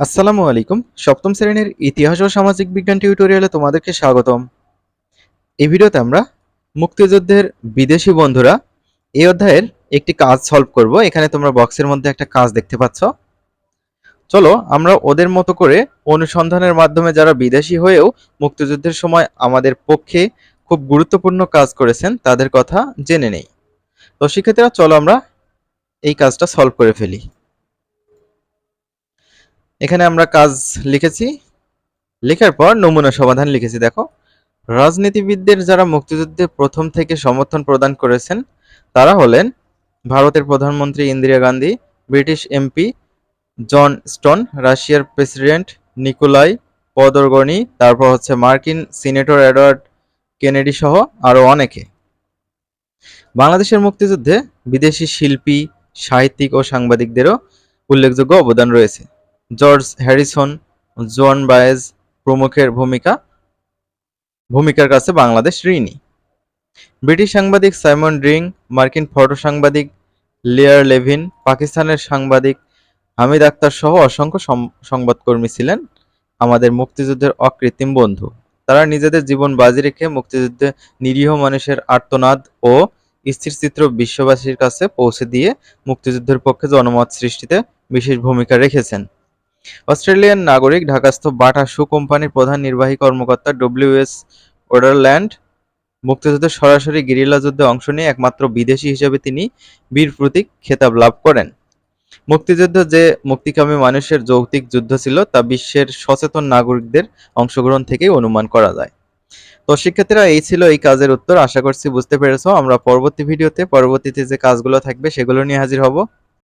আসসালামু আলাইকুম। সপ্তম শ্রেণির ইতিহাস ও সামাজিক বিজ্ঞান টিউটোরিয়ালে তোমাদেরকে স্বাগতম। এই ভিডিওতে আমরা মুক্তিযুদ্ধের বিদেশি বন্ধুরা এই অধ্যায়ের একটি কাজ সলভ করব। এখানে তোমরা বক্সের মধ্যে একটা কাজ দেখতে পাচ্ছ। চলো আমরা ওদের মতো করে অনুসন্ধানের মাধ্যমে যারা বিদেশি হয়েও মুক্তিযুদ্ধের সময় আমাদের পক্ষে খুব গুরুত্বপূর্ণ কাজ করেছেন, তাদের কথা জেনে নেই। তো শিক্ষার্থীরা চলো আমরা এই কাজটা সলভ করে ফেলি। এখানে আমরা কাজ লিখেছি। লেখার পর নমুনা সমাধান লিখেছি, দেখো। রাজনীতিবিদদের যারা মুক্তিযুদ্ধে প্রথম থেকে সমর্থন প্রদান করেছেন, তারা হলেন ভারতের প্রধানমন্ত্রী Indira Gandhi, British MP John Stone, রাশিয়ার প্রেসিডেন্ট নিকোলাই পদরগনি তারপর হচ্ছে মার্কিন সিনেটর এডওয়ার্ড কেনেডি সহ আরও অনেকে। বাংলাদেশের মুক্তিযুদ্ধে বিদেশি শিল্পী, সাহিত্যিক ও সাংবাদিকদেরও উল্লেখযোগ্য অবদান রয়েছে। জর্জ হ্যারিসন জন বায়েজ প্রমুখের ভূমিকা, ভূমিকার কাছে বাংলাদেশ ঋণী। ব্রিটিশ সাংবাদিক সাইমন ড্রিং, মার্কিন ফটো সাংবাদিক লিয়ার লেভিন, পাকিস্তানের সাংবাদিক হামিদ আক্তার সহ অসংখ্য সংবাদকর্মী ছিলেন আমাদের মুক্তিযুদ্ধের অকৃত্রিম বন্ধু। তারা নিজেদের জীবন বাজি রেখে মুক্তিযুদ্ধে নিরীহ মানুষের আর্তনাদ ও স্থিরচিত্র বিশ্ববাসীর কাছে পৌঁছে দিয়ে মুক্তিযুদ্ধের পক্ষে জনমত সৃষ্টিতে বিশেষ ভূমিকা রেখেছেন। অস্ট্রেলিয়ান নাগরিক, ঢাকাস্থ বাটা শু কোম্পানির প্রধান নির্বাহী কর্মকর্তা ডব্লিউএস ওডারল্যান্ড, মুক্তিযুদ্ধে সরাসরি গেরিলা যুদ্ধে অংশ নিয়ে একমাত্র বিদেশি হিসেবে তিনি বীর প্রতীক খেতাব লাভ করেন। মুক্তিযুদ্ধ যে মুক্তিকামী মানুষের যৌক্তিক যুদ্ধ ছিল, তা বিশ্বের সচেতন নাগরিকদের অংশগ্রহণ থেকেই অনুমান করা যায়। তো শিক্ষার্থীরা, এই ছিল এই কাজের উত্তর। আশা করছি বুঝতে পেরেছ। আমরা পরবর্তী ভিডিওতে, পরবর্তীতে যে কাজগুলো থাকবে, সেগুলো নিয়ে হাজির হব।